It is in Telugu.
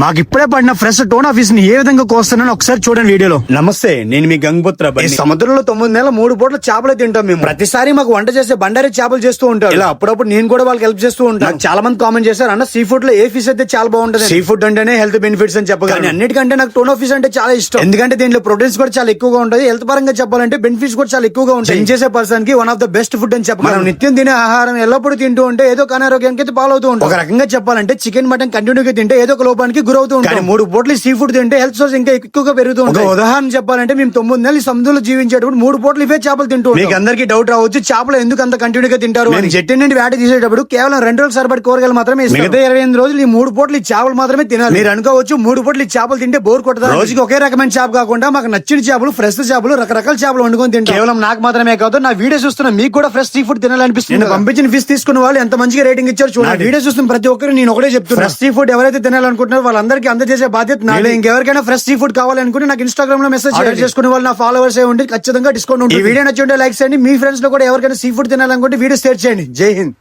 మాకు ఇప్పుడే పడిన ఫ్రెష్ టోన్ ఆఫీస్ని ఏ విధంగా కోస్తున్నానో ఒకసారి చూడండి వీడియోలో. నమస్తే నేను మీ గంగపుత్ర ఈ సముద్రంలో తొమ్మిది నెలల మూడు పూట్ల చేపలు తింటాం మేము. ప్రతిసారి మాకు వంట చేసే బండారి చేపలు చేస్తూ ఉంటారు. ఇలా అప్పుడప్పుడు నేను కూడా వాళ్ళకి హెల్ప్ చేస్తూ ఉంటాను నాకు చాలా మంది కామెంట్ చేశారు అన్న సీ ఫుడ్లో ఏ ఫిష్ అయితే చాలా బాగుంటుంది? సీ ఫుడ్ అంటేనే హెల్త్ బెనిఫిట్స్ అని చెప్పగలను. అన్నిటికంటే నాకు టోన్ ఫిష్ అంటే చాలా ఇష్టం. ఎందుకంటే దీంట్లో ప్రోటీన్స్ కూడా చాలా ఎక్కువగా ఉంటుంది హెల్త్ పరంగా చెప్పాలంటే బెనిఫిట్స్ కూడా చాలా ఎక్కువగా ఉంటాయి. జిమ్ చేసే పర్సన్కి one of the best food అని చెప్పాలి మనం నిత్యం తినే ఆహారం ఎల్లప్పుడూ తింటూ ఉంటే ఏదో ఒక అనారోగ్యానికి అయితే పాలవుతూ ఉంటాం. ఒక రకంగా చెప్పాలంటే చికెన్ మటన్ కంటిన్యూగా తింటే ఏదో ఒక లోపానికి గురవుతూ ఉంటాం. మూడు పూటలు సీ ఫుడ్ తింటే హెల్త్ సోర్స్ ఇంకా ఎక్కువగా పెరుగుతూ ఉంటాయి. ఉదాహరణ చెప్పాలంటే మేము తొమ్మిది నెలలు సముద్రంలో జీవించేటప్పుడు మూడు పూటలు ఇవే చేపలు తింటూ. మీకు అందరికీ డౌట్ రావచ్చు చేపలు ఎందుకు అంత కంటిన్యూగా తింటారు అని. జట్టి నుండి వేట తీసేటప్పుడు కేవలం రెండు రోజులు సరిపడి కూరగాయలు మాత్రమే ఇస్తాం. మిగతా ఇరవై ఎనిమిది రోజులు ఈ మూడు పూటలు ఈ చేపలు మాత్రమే తినాలి. మీరు అనుకోవచ్చు మూడు పూటలు ఈ చేపలు తింటే బోర్ కొట్టదా? రోజుకి ఒకే రకమైన చేప కాకుండా మాకు నచ్చిన చేపలు ఫ్రెష్ చేపలు రకరకాల చేపలు వండుకొని తింటాం. కేవలం నాకు మాత్రమే కాదు నా వీడియో చూస్తున్న మీకు కూడా ఫ్రెష్ సీ ఫుడ్ తినాలనిపిస్తుంది నేను పంపించిన ఫిష్ తీసుకున్న వాళ్ళు ఎంత మంచిగా రేటింగ్ ఇచ్చారు చూడండి. వీడియో చూస్తున్న ప్రతి ఒక్కరు నేను ఒకటే చెప్తున్నా. ఫ్రెష్ సీ ఫుడ్ ఎవరైతే తినాలనుకుంటున్నారో వాళ్ళందరికీ అందజేసే బాధ్యత నాదే. ఇంకెవరికైనా ఫ్రెష్ సీ ఫుడ్ కావాలనుకుంటే నాకు ఇన్స్టాగ్రామ్లో మెసేజ్ షేర్ చేసుకునే వాళ్ళు నా ఫాలోవర్స్ ఏ ఉండి ఖచ్చితంగా డిస్కౌంట్ ఉంటుంది. ఈ వీడియో నచ్చి ఉంటే లైక్ చేయండి. మీ ఫ్రెండ్స్లో కూడా ఎవరికైనా సీ ఫుడ్ తినాలనుకుంటే వీడియో షేర్ చేయండి. జై హింద్.